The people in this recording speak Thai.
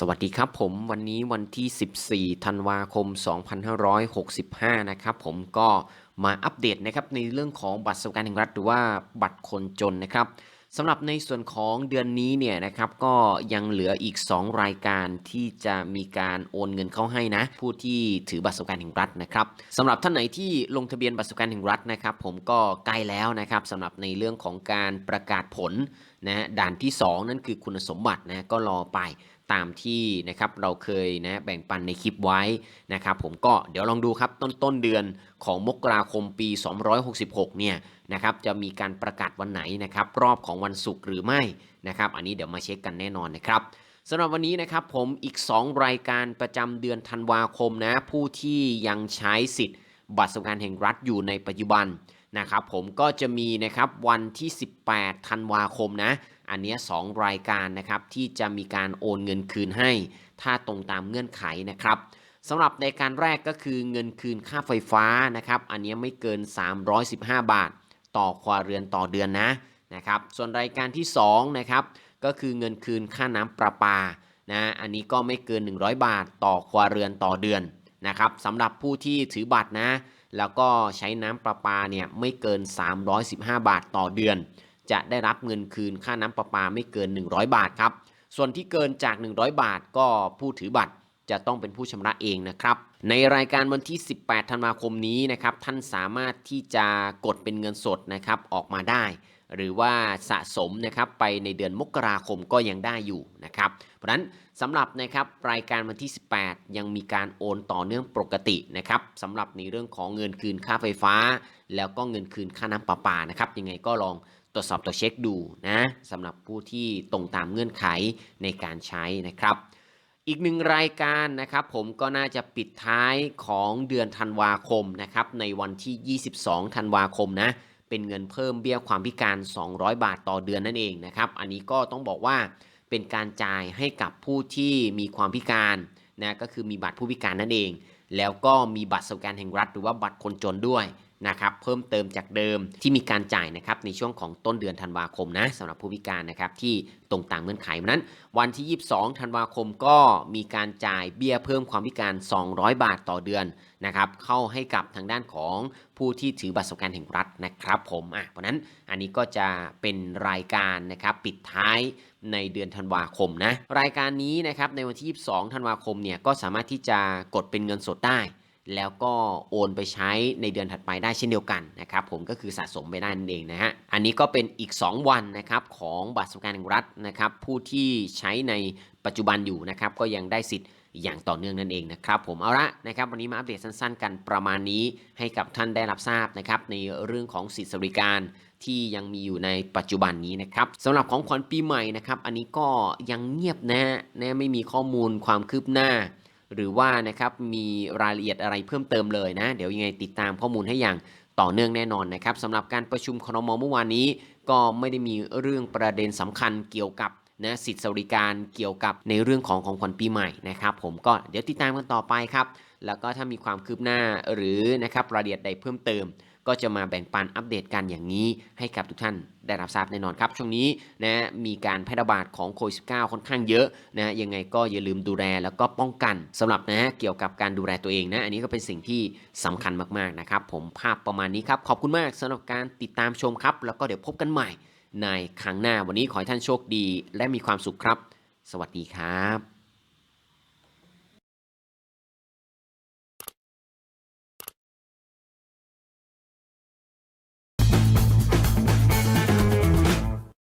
สวัสดีครับผมวันนี้วันที่ 14 ธันวาคม 2565 นะครับผมก็มาอัปเดตนะครับในเรื่องของบัตรสวัสดิการแห่งรัฐหรือว่าบัตรคนจนนะครับสำหรับในส่วนของเดือนนี้เนี่ยนะครับก็ยังเหลืออีก 2 รายการที่จะมีการโอนเงินเข้าให้นะ ผู้ที่ถือบัตรสวัสดิการแห่งรัฐนะครับสำหรับท่านไหนที่ลงทะเบียนบัตรสวัสดิการแห่งรัฐนะครับ ผมก็ใกล้แล้วนะครับสำหรับในเรื่องของการประกาศผลนะด่านที่ 2 นั่นคือคุณสมบัตินะก็รอไป ตามที่นะครับเราเคยนะแบ่งปันในคลิปไว้นะครับผมก็เดี๋ยวลองดูครับต้นต้นเดือนของมกราคมปี 266 เนี่ยนะครับจะมีการประกาศวันไหนนะครับรอบของวันศุกร์หรือไม่นะครับอันนี้เดี๋ยวมาเช็คกันแน่นอนนะครับสำหรับวันนี้นะครับผมอีก 2 รายการประจำเดือนธันวาคมนะผู้ที่ยังใช้สิทธิ์บัตรสวัสดิการแห่งรัฐอยู่ในปัจจุบันนะครับผมก็จะมีนะครับวันที่ 18 ธันวาคมนะ อันนี้สองรายการนะครับที่จะมีการโอนเงินคืนให้ ถ้าตรงตามเงื่อนไขนะครับสำหรับในการแรกก็คือเงินคืนค่าไฟฟ้านะครับ อันนี้ไม่เกิน 315 บาท ต่อครัวเรือนต่อเดือนนะนะครับ ส่วนรายการที่2นะครับก็คือเงินคืนค่าน้ำประปานะอันนี้ก็ไม่เกิน 100 บาท ต่อครัวเรือนต่อเดือนนะครับสำหรับผู้ที่ถือบัตรนะ แล้วก็ใช้น้ำประปาเนี่ยไม่เกิน 315 บาทต่อเดือน จะได้รับเงินคืนค่าน้ำประปาไม่เกิน 100 บาทครับ ส่วนที่เกินจาก 100 บาทก็ผู้ถือบัตรจะต้องเป็นผู้ชำระเองนะครับ ในรายการวันที่ 18 ธันวาคมนี้นะครับ ท่านสามารถที่จะกดเป็นเงินสดนะครับออกมาได้ หรือว่าสะสมนะครับไปในเดือนมกราคมก็ยังได้อยู่นะครับ เพราะนั้นสำหรับนะครับรายการวันที่ 18 ยังมีการโอนต่อเนื่องปกตินะครับสำหรับในเรื่องของเงินคืนค่าไฟฟ้า แล้วก็เงินคืนค่าน้ำประปานะครับยังไงก็ลอง รวจสอบตัวเช็คดูนะสำหรับผู้ที่ตรงตามเงื่อนไขในการใช้นะครับ อีกหนึ่งรายการนะครับ ผมก็น่าจะปิดท้ายของเดือนธันวาคมนะครับในวันที่ 22 ธันวาคมนะเป็นเงินเพิ่มเบี้ยความพิการ 200 บาทต่อเดือนนั่นเองนะครับ อันนี้ก็ต้องบอกว่าเป็นการจ่ายให้กับผู้ที่มีความพิการนะก็คือมีบัตรผู้พิการนั่นเอง แล้วก็มีบัตรสวัสดิการแห่งรัฐ หรือว่าบัตรคนจนด้วยนะครับเพิ่มเติมจากเดิมที่มีการจ่ายนะครับในช่วงของต้นเดือนธันวาคมนะสำหรับผู้พิการนะครับที่ตรงตามเงื่อนไขเพราะฉะนั้น วันที่ 22 ธันวาคมก็มีการจ่ายเบี้ยเพิ่มความพิการ 200 บาทต่อเดือนนะครับเข้าให้กับทางด้านของผู้ที่ถือบัตรสวัสดิการแห่งรัฐนะครับผมอะเพราะฉะนั้นอันนี้ก็จะเป็นรายการนะครับปิดท้ายในเดือนธันวาคมนะรายการนี้นะครับในวันที่ 22 ธันวาคมเนี่ยก็สามารถที่จะกดเป็นเงินสดได้ แล้วก็โอนไปใช้ในเดือนถัดไปได้เช่นเดียวกันนะครับผมก็คือสะสมไปได้นั่นเองนะฮะอันนี้ก็เป็นอีก 2 วันนะครับของบัตรสวัสดิการแห่งรัฐนะครับผู้ที่ใช้ในปัจจุบันอยู่นะครับก็ยังได้สิทธิ์อย่างต่อเนื่องนั่นเองนะครับผมเอาละนะครับวันนี้มาอัปเดตสั้นๆ กันประมาณนี้ให้กับท่านได้รับทราบนะครับในเรื่องของสิทธิสวัสดิการที่ยังมีอยู่ในปัจจุบันนี้นะครับสำหรับของขวัญปีใหม่นะครับอันนี้ก็ยังเงียบนะนะไม่มีข้อมูลความคืบหน้า หรือว่านะครับมีรายละเอียดอะไรเพิ่มเติมเลยนะ เดี๋ยวยังไงติดตามข้อมูลให้อย่างต่อเนื่องแน่นอนนะครับสำหรับการประชุมครมเมื่อวานนี้ ก็ไม่ได้มีเรื่องประเด็นสำคัญเกี่ยวกับนะสิทธิสวัสดิการเกี่ยวกับในเรื่องของของขวัญปีใหม่นะครับ ผมก็เดี๋ยวติดตามกันต่อไปครับ แล้วก็ถ้ามีความคืบหน้าหรือนะครับรายละเอียดใดเพิ่มเติม ก็จะมาแบ่งปันอัปเดตกันอย่างนี้ ให้กับทุกท่านได้รับทราบแน่นอนครับ ช่วงนี้นะมีการแพร่ระบาดของโควิด -19 ค่อนข้างเยอะนะยังไงก็อย่าลืมดูแลแล้วก็ป้องกันสำหรับนะเกี่ยวกับการดูแลตัวเองนะอันนี้ก็เป็นสิ่งที่สำคัญมากๆนะครับ ผมภาพประมาณนี้ครับ ขอบคุณมากสำหรับการติดตามชมครับ แล้วก็เดี๋ยวพบกันใหม่ในครั้งหน้าวันนี้ขอให้ท่านโชคดี และมีความสุขครับ สวัสดีครับ